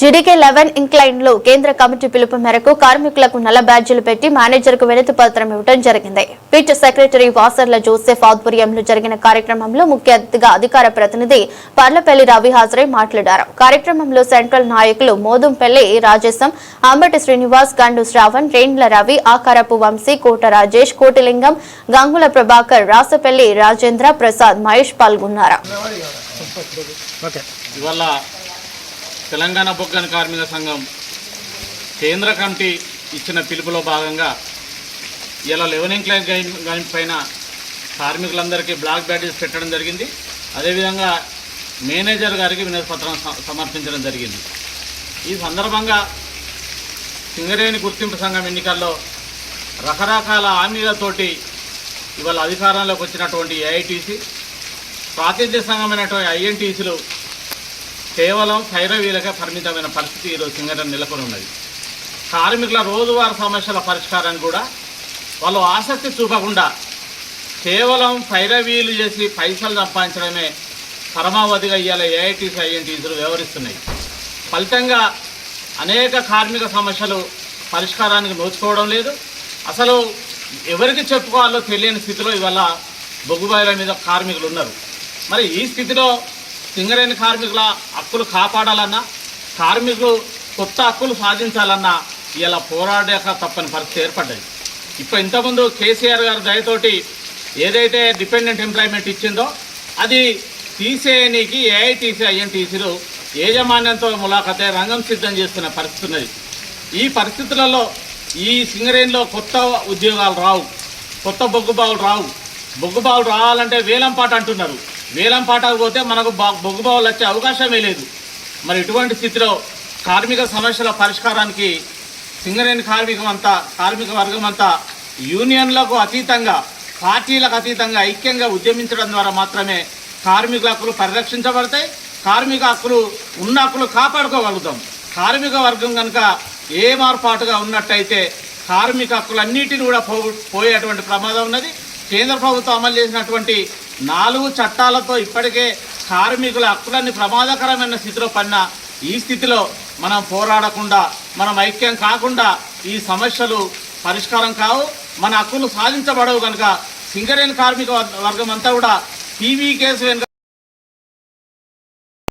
జిడికే eleven ఇంక్లైన్లో కేంద్ర committee పిలుపు మేరకు కార్మికులకు నల్ల బ్యాడ్జీలు పెట్టి మేనేజర్కు వినతి పత్రం ఇవ్వడం జరిగింది. పీట్ సెక్రటరీ వాసర్ల జోసెఫ్ ఆధ్వర్యంలో జరిగిన కార్యక్రమంలో ముఖ్య అతిథిగా అధికార ప్రతినిధి పర్లపల్లి రవి హాజరై మాట్లాడారు. కార్యక్రమంలో సెంట్రల్ నాయకులు మోదుంపల్లి రాజేశం అంబటి శ్రీనివాస్ గండు శ్రావణ్ రేండ్ల రవి ఆకారపు వంశీ కోట రాజేష్ కోటిలింగం గంగుల ప్రభాకర్ రాసపల్లి రాజేంద్ర ప్రసాద్ మహేష్ పాల్గొన్నారు. తెలంగాణ బొగ్గన కార్మిక సంఘం కేంద్ర కమిటీ ఇచ్చిన పిలుపులో భాగంగా ఇలా లెవెనింగ్ క్లైన్ గైన్ పైన కార్మికులందరికీ బ్లాక్ బ్యాటరీస్ పెట్టడం జరిగింది. అదేవిధంగా మేనేజర్ గారికి వినతి పత్రం స- సమర్పించడం జరిగింది. ఈ సందర్భంగా సింగరేణి గుర్తింపు సంఘం ఎన్నికల్లో రకరకాల హామీలతోటి ఇవాళ అధికారంలోకి వచ్చినటువంటి ఏఐటీసీ ప్రాతినిధ్య సంఘమైనటువంటి ఐఎన్టీసీలు కేవలం సైరవీలకే పరిమితమైన పరిస్థితి ఈరోజు సింగరేణి నెలకొని ఉన్నది. కార్మికుల రోజువారీ సమస్యల పరిష్కారాన్ని కూడా వాళ్ళు ఆసక్తి చూపకుండా కేవలం పైరవీలు చేసి పైసలు సంపాదించడమే పరమావధిగా ఇవాళ ఏఐటీసీ ఐఎన్టీసీలు వ్యవహరిస్తున్నాయి. ఫలితంగా అనేక కార్మిక సమస్యలు పరిష్కారానికి నోచుకోవడం లేదు. అసలు ఎవరికి చెప్పుకోవాలో తెలియని స్థితిలో ఇవాళ బొగ్గుబాయిల మీద కార్మికులు ఉన్నారు. మరి ఈ స్థితిలో సింగరేణి కార్మికుల హక్కులు కాపాడాలన్నా కార్మికులు కొత్త హక్కులు సాధించాలన్నా ఇలా పోరాడాక తప్పని పరిస్థితి ఏర్పడ్డది. ఇప్పుడు ఇంతకుముందు కేసీఆర్ గారి దయతోటి ఏదైతే డిపెండెంట్ ఎంప్లాయ్మెంట్ ఇచ్చిందో అది తీసేయనికి ఏఐటీసీ ఐఎన్టీసీలు యాజమాన్యంతో ములాఖతే రంగం సిద్ధం చేస్తున్న పరిస్థితి ఉన్నది. ఈ పరిస్థితులలో ఈ సింగరేణిలో కొత్త ఉద్యోగాలు రావు కొత్త బొగ్గుబావులు రావు. బొగ్గుబావులు రావాలంటే వేలంపాట అంటున్నారు. వేలంపాటకు పోతే మనకు బా- బొగ్గుబావులు వచ్చే అవకాశమే లేదు. మరి ఇటువంటి స్థితిలో కార్మిక సమస్యల పరిష్కారానికి సింగరేణి కార్మికం అంతా కార్మిక వర్గం అంతా యూనియన్లకు అతీతంగా పార్టీలకు అతీతంగా ఐక్యంగా ఉద్యమించడం ద్వారా మాత్రమే కార్మికుల హక్కులు పరిరక్షించబడతాయి. కార్మిక హక్కులు ఉన్న హక్కులు కాపాడుకోగలుగుతాం. కార్మిక వర్గం కనుక ఏ మార్పాటుగా ఉన్నట్టయితే కార్మిక హక్కులన్నిటిని కూడా పో పోయేటువంటి ప్రమాదం ఉన్నది. కేంద్ర ప్రభుత్వం అమలు చేసినటువంటి నాలుగు చట్టాలతో ఇప్పటికే కార్మికుల హక్కులన్నీ ప్రమాదకరమైన స్థితిలో పడిన ఈ స్థితిలో మనం పోరాడకుండా మనం ఐక్యం కాకుండా ఈ సమస్యలు పరిష్కారం కావు. మన హక్కులు సాధించబడవు కనుక సింగరేణి కార్మిక వర్గం అంతా కూడా పీవీ కేసు వెనుక